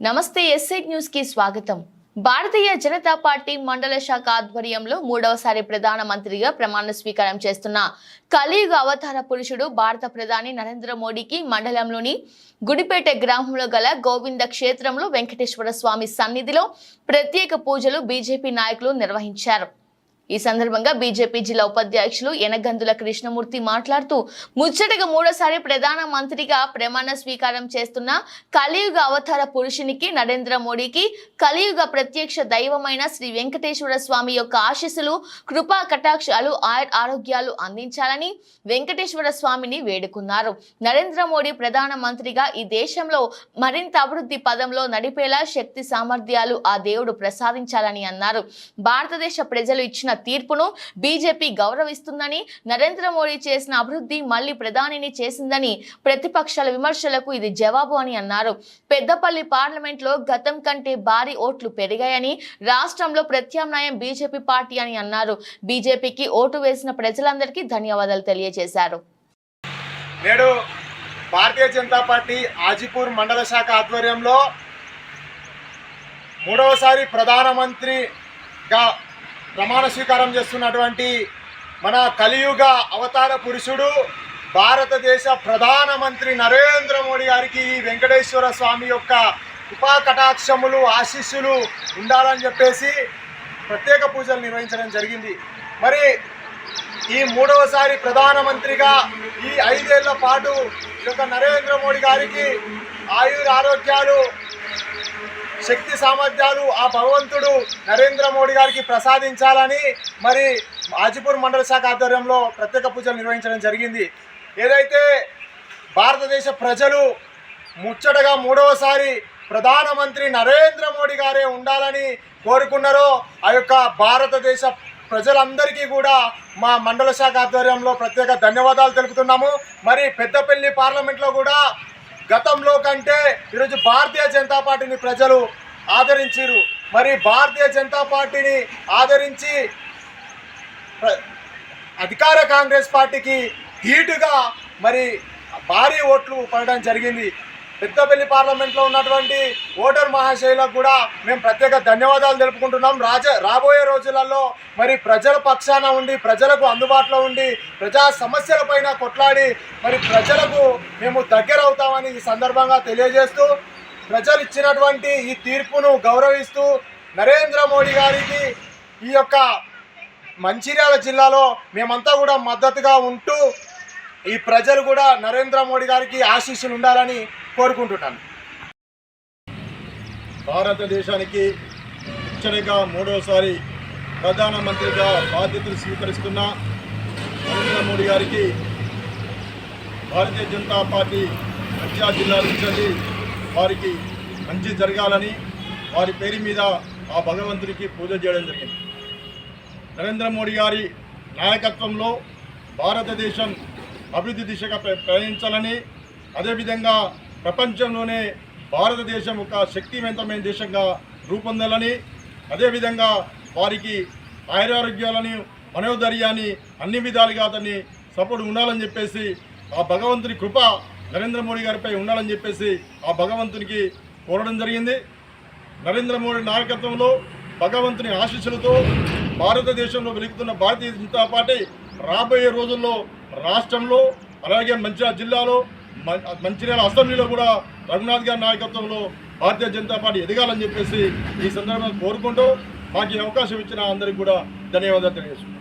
నమస్తే ఎస్ఐ న్యూస్కి స్వాగతం. భారతీయ జనతా పార్టీ మండల శాఖ ఆధ్వర్యంలో మూడవసారి ప్రధాన మంత్రిగా ప్రమాణ స్వీకారం చేస్తున్న కలియుగ అవతార పురుషుడు భారత ప్రధాని నరేంద్ర మోడీకి మండలంలోని గుడిపేట గ్రామంలో గల గోవింద క్షేత్రంలో వెంకటేశ్వర స్వామి సన్నిధిలో ప్రత్యేక పూజలు బీజేపీ నాయకులు నిర్వహించారు. ఈ సందర్భంగా బీజేపీ జిల్లా ఉపాధ్యక్షులు ఎనగందుల కృష్ణమూర్తి మాట్లాడుతూ ముచ్చటగా మూడోసారి ప్రధాన మంత్రిగా ప్రమాణ స్వీకారం చేస్తున్న కలియుగ అవతార పురుషునికి నరేంద్ర మోడీకి కలియుగ ప్రత్యక్ష దైవమైన శ్రీ వెంకటేశ్వర స్వామి యొక్క ఆశీస్సులు కృపా కటాక్షాలు ఆరోగ్యాలు అందించాలని వెంకటేశ్వర స్వామిని వేడుకున్నారు. నరేంద్ర మోడీ ప్రధాన మంత్రిగా ఈ దేశంలో మరింత అభివృద్ధి పదంలో నడిపేలా శక్తి సామర్థ్యాలు ఆ దేవుడు ప్రసాదించాలని అన్నారు. భారతదేశ ప్రజలు ఇచ్చిన తీర్పును బీజేపీ గౌరవిస్తుందని నరేంద్ర మోడీ చేసిన అభివృద్ధి మళ్ళీ ప్రధానిని చేసిందని ప్రతిపక్షాల విమర్శలకు ఇది జవాబు అని అన్నారు. పెద్దపల్లి పార్లమెంట్లో గతం కంటే భారీ ఓట్లు పెరిగాయని రాష్ట్రంలో ప్రత్యామ్నాయం బీజేపీ పార్టీ అని అన్నారు. బీజేపీకి ఓటు వేసిన ప్రజలందరికీ ధన్యవాదాలు తెలియజేశారు. నేడు భారతీయ జనతా పార్టీ ఆజిపూర్ మండల శాఖ ఆధ్వర్యంలో మూడవసారి ప్రధానమంత్రిగా ప్రమాణ స్వీకారం చేస్తున్నటువంటి మన కలియుగ అవతార పురుషుడు భారతదేశ ప్రధానమంత్రి నరేంద్ర మోడీ గారికి ఈ వెంకటేశ్వర స్వామి యొక్క కృపా కటాక్షములు ఆశీస్సులు ఉండాలని చెప్పేసి ప్రత్యేక పూజలు నిర్వహించడం జరిగింది. మరి ఈ మూడవసారి ప్రధానమంత్రిగా ఈ ఐదేళ్ళ పాటు ఈ యొక్క నరేంద్ర మోడీ గారికి ఆయుర ఆరోగ్యాలు శక్తి సామర్థ్యాలు ఆ భగవంతుడు నరేంద్ర మోడీ గారికి ప్రసాదించాలని మరి ఆజిపూర్ మండల శాఖ ఆధ్వర్యంలో ప్రత్యేక పూజలు నిర్వహించడం జరిగింది. ఏదైతే భారతదేశ ప్రజలు ముచ్చటగా మూడవసారి ప్రధానమంత్రి నరేంద్ర మోడీ గారే ఉండాలని కోరుకున్నారో ఆ యొక్క భారతదేశ ప్రజలందరికీ కూడా మా మండల శాఖ ఆధ్వర్యంలో ప్రత్యేక ధన్యవాదాలు తెలుపుతున్నాము. మరి పెద్దపల్లి పార్లమెంట్లో కూడా గతంలో కంటే ఈరోజు భారతీయ జనతా పార్టీని ప్రజలు ఆదరించారు. మరి భారతీయ జనతా పార్టీని ఆదరించి అధికార కాంగ్రెస్ పార్టీకి ధీటుగా మరి భారీ ఓట్లు పడడం జరిగింది. పెద్దపల్లి పార్లమెంట్లో ఉన్నటువంటి ఓటర్ మహాశయులకు కూడా మేము ప్రత్యేక ధన్యవాదాలు తెలుపుకుంటున్నాం. రాజ రాబోయే రోజులలో మరి ప్రజల పక్షాన ఉండి ప్రజలకు అందుబాటులో ఉండి ప్రజా సమస్యలపైన కొట్లాడి మరి ప్రజలకు మేము దగ్గర అవుతామని ఈ సందర్భంగా తెలియజేస్తూ ప్రజలు ఇచ్చినటువంటి ఈ తీర్పును గౌరవిస్తూ నరేంద్ర మోడీ గారికి ఈ యొక్క మంచిర్యాల జిల్లాలో మేమంతా కూడా మద్దతుగా ఉంటూ ఈ ప్రజలు కూడా నరేంద్ర మోడీ గారికి ఆశీస్సులు ఉండాలని కోరుకుంటున్నాను. భారతదేశానికి ముచ్చటగా మూడవసారి ప్రధానమంత్రిగా బాధ్యతలు స్వీకరిస్తున్న నరేంద్ర మోడీ గారికి భారతీయ జనతా పార్టీ మంచిర్యాల జిల్లా నుంచి వారికి మంచి జరగాలని వారి పేరు మీద ఆ భగవంతుడికి పూజ చేయడం జరిగింది. నరేంద్ర మోడీ గారి నాయకత్వంలో భారతదేశం అభివృద్ధి దిశగా ప్రయాణించాలని అదేవిధంగా ప్రపంచంలోనే భారతదేశం ఒక శక్తివంతమైన దేశంగా రూపొందాలని అదేవిధంగా వారికి ఆయురారోగ్యాలని మనోధైర్యాన్ని అన్ని విధాలుగా అతన్ని సపోర్ట్ ఉండాలని చెప్పేసి ఆ భగవంతుని కృప నరేంద్ర మోడీ గారిపై ఉండాలని చెప్పేసి ఆ భగవంతునికి కోరడం జరిగింది. నరేంద్ర మోడీ నాయకత్వంలో భగవంతుని ఆశీస్సులతో భారతదేశంలో వెలుగుతున్న భారతీయ జనతా పార్టీ రాబోయే రోజుల్లో రాష్ట్రంలో అలాగే మంచిర్యాల జిల్లాలో మంచిర్యాల అసెంబ్లీలో కూడా రఘునాథ్ గారి నాయకత్వంలో భారతీయ జనతా పార్టీ ఎదగాలని చెప్పేసి ఈ సందర్భంగా కోరుకుంటూ మాకు ఈ అవకాశం ఇచ్చిన అందరికి కూడా ధన్యవాదాలు తెలియజేస్తున్నాను